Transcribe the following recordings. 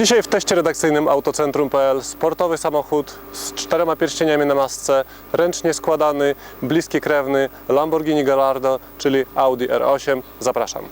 Dzisiaj w teście redakcyjnym Autocentrum.pl sportowy samochód z czterema pierścieniami na masce, ręcznie składany, bliski krewny Lamborghini Gallardo, czyli Audi R8. Zapraszam.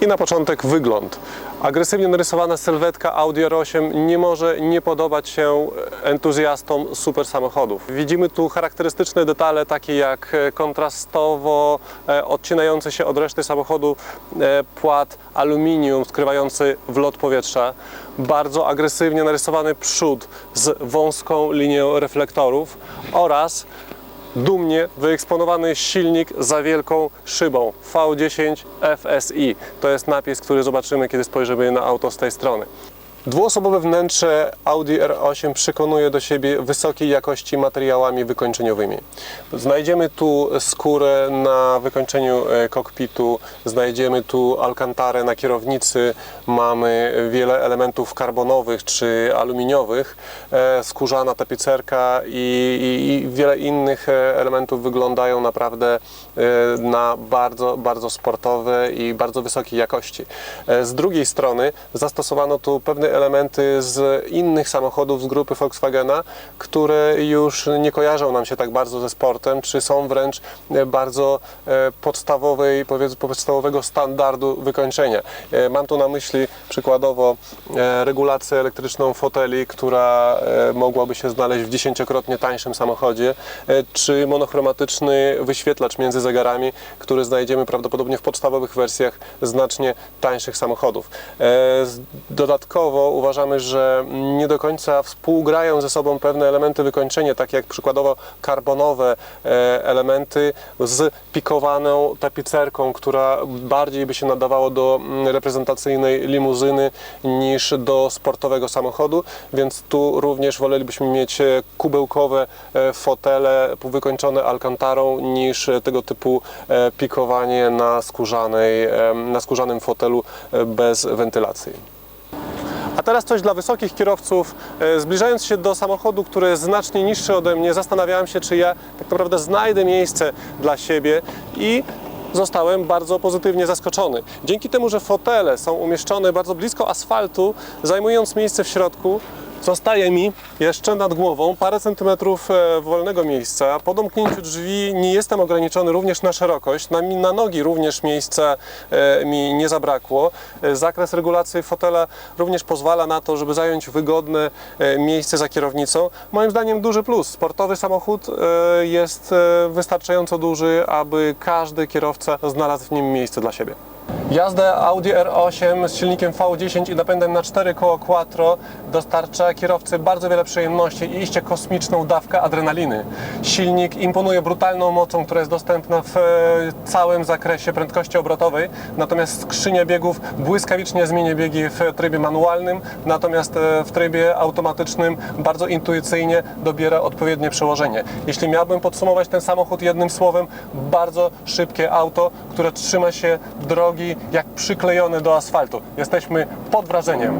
I na początek wygląd. Agresywnie narysowana sylwetka Audi R8 nie może nie podobać się entuzjastom super samochodów. Widzimy tu charakterystyczne detale takie jak e, kontrastowo e, odcinający się od reszty samochodu e, płat aluminium skrywający wlot powietrza. Bardzo agresywnie narysowany przód z wąską linią reflektorów oraz dumnie wyeksponowany silnik za wielką szybą V10 FSI. To jest napis, który zobaczymy, kiedy spojrzymy na auto z tej strony. Dwuosobowe wnętrze Audi R8 przekonuje do siebie wysokiej jakości materiałami wykończeniowymi. Znajdziemy tu skórę na wykończeniu e, kokpitu, znajdziemy tu alkantarę na kierownicy, mamy wiele elementów karbonowych czy aluminiowych, e, skórzana tapicerka i, i, i wiele innych e, elementów wyglądają naprawdę na bardzo, bardzo sportowe i bardzo wysokiej jakości. Z drugiej strony zastosowano tu pewne elementy z innych samochodów z grupy Volkswagena, które już nie kojarzą nam się tak bardzo ze sportem, czy są wręcz e, bardzo e, podstawowej, powiedzmy, podstawowego standardu wykończenia. E, Mam tu na myśli przykładowo regulację elektryczną foteli, która mogłaby się znaleźć w dziesięciokrotnie tańszym samochodzie, czy monochromatyczny wyświetlacz między zegarami, który znajdziemy prawdopodobnie w podstawowych wersjach znacznie tańszych samochodów. E, uważamy, że nie do końca współgrają ze sobą pewne elementy wykończenia, takie jak przykładowo karbonowe e, elementy z pikowaną tapicerką, która bardziej by się nadawało do mm, reprezentacyjnej limuzyny niż do sportowego samochodu, więc tu również wolelibyśmy mieć e, kubełkowe e, fotele wykończone alkantarą niż tego typu pikowanie na, skórzanej, na skórzanym fotelu bez wentylacji. Teraz coś dla wysokich kierowców. E, Zbliżając się do samochodu, który jest znacznie niższy ode mnie, zastanawiałem się, czy ja tak naprawdę znajdę miejsce dla siebie i zostałem bardzo pozytywnie zaskoczony. Dzięki temu, że fotele są umieszczone bardzo blisko asfaltu, zajmując miejsce w środku, Zostaje mi jeszcze nad głową parę centymetrów e, wolnego miejsca. Po domknięciu drzwi nie jestem ograniczony również na szerokość. Na, na nogi również miejsca e, mi nie zabrakło. E, Zakres regulacji fotela również pozwala na to, żeby zająć wygodne miejsce za kierownicą. Moim zdaniem duży plus. Sportowy samochód jest wystarczająco duży, aby każdy kierowca znalazł w nim miejsce dla siebie. Jazda Audi R8 z silnikiem V10 i napędem na 4 koła quattro dostarcza kierowcy bardzo wiele przyjemności i iście kosmiczną dawkę adrenaliny. Silnik imponuje brutalną mocą, która jest dostępna w e, całym zakresie prędkości obrotowej, natomiast skrzynia biegów błyskawicznie zmienia biegi w trybie manualnym, natomiast e, w trybie automatycznym bardzo intuicyjnie dobiera odpowiednie przełożenie. Jeśli miałbym podsumować ten samochód jednym słowem, bardzo szybkie auto, które trzyma się drogi jak przyklejone do asfaltu. Jesteśmy pod wrażeniem.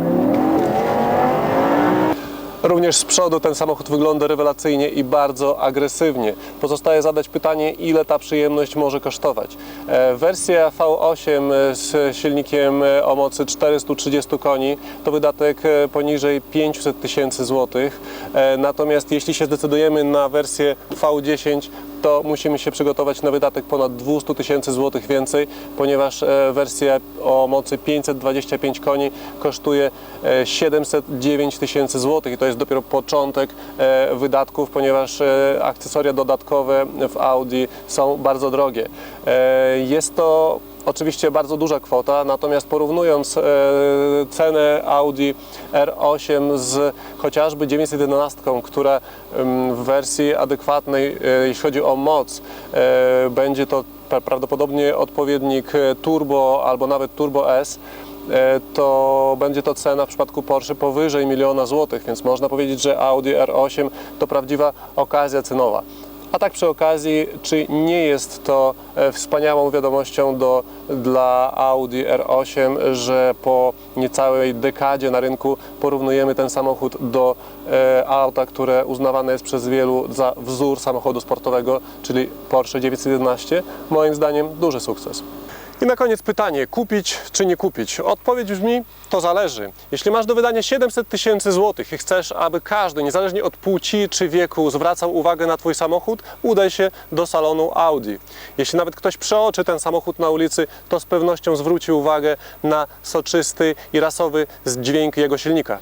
Również z przodu ten samochód wygląda rewelacyjnie i bardzo agresywnie. Pozostaje zadać pytanie, ile ta przyjemność może kosztować. E, Wersja V8 z silnikiem e, o mocy 430 koni to wydatek e, poniżej 500 tysięcy złotych. E, Natomiast jeśli się zdecydujemy na wersję V10, to musimy się przygotować na wydatek ponad 200 tysięcy złotych więcej, ponieważ e, wersja o mocy 525 koni kosztuje e, 709 tysięcy złotych i to jest dopiero początek e, wydatków, ponieważ e, akcesoria dodatkowe w Audi są bardzo drogie. E, Jest to Oczywiście bardzo duża kwota, natomiast porównując e, cenę Audi R8 z chociażby 911, która w wersji adekwatnej, e, jeśli chodzi o moc, e, będzie to pra- prawdopodobnie odpowiednik Turbo albo nawet Turbo S, to będzie to cena w przypadku Porsche powyżej miliona złotych, więc można powiedzieć, że Audi R8 to prawdziwa okazja cenowa. A tak przy okazji, czy nie jest to e, wspaniałą wiadomością do, dla Audi R8, że po niecałej dekadzie na rynku porównujemy ten samochód do e, auta, które uznawane jest przez wielu za wzór samochodu sportowego, czyli Porsche 911? Moim zdaniem duży sukces. I na koniec pytanie, kupić czy nie kupić? Odpowiedź brzmi, to zależy. Jeśli masz do wydania 700 tysięcy złotych i chcesz, aby każdy, niezależnie od płci czy wieku, zwracał uwagę na Twój samochód, udaj się do salonu Audi. Jeśli nawet ktoś przeoczy ten samochód na ulicy, to z pewnością zwróci uwagę na soczysty i rasowy dźwięk jego silnika.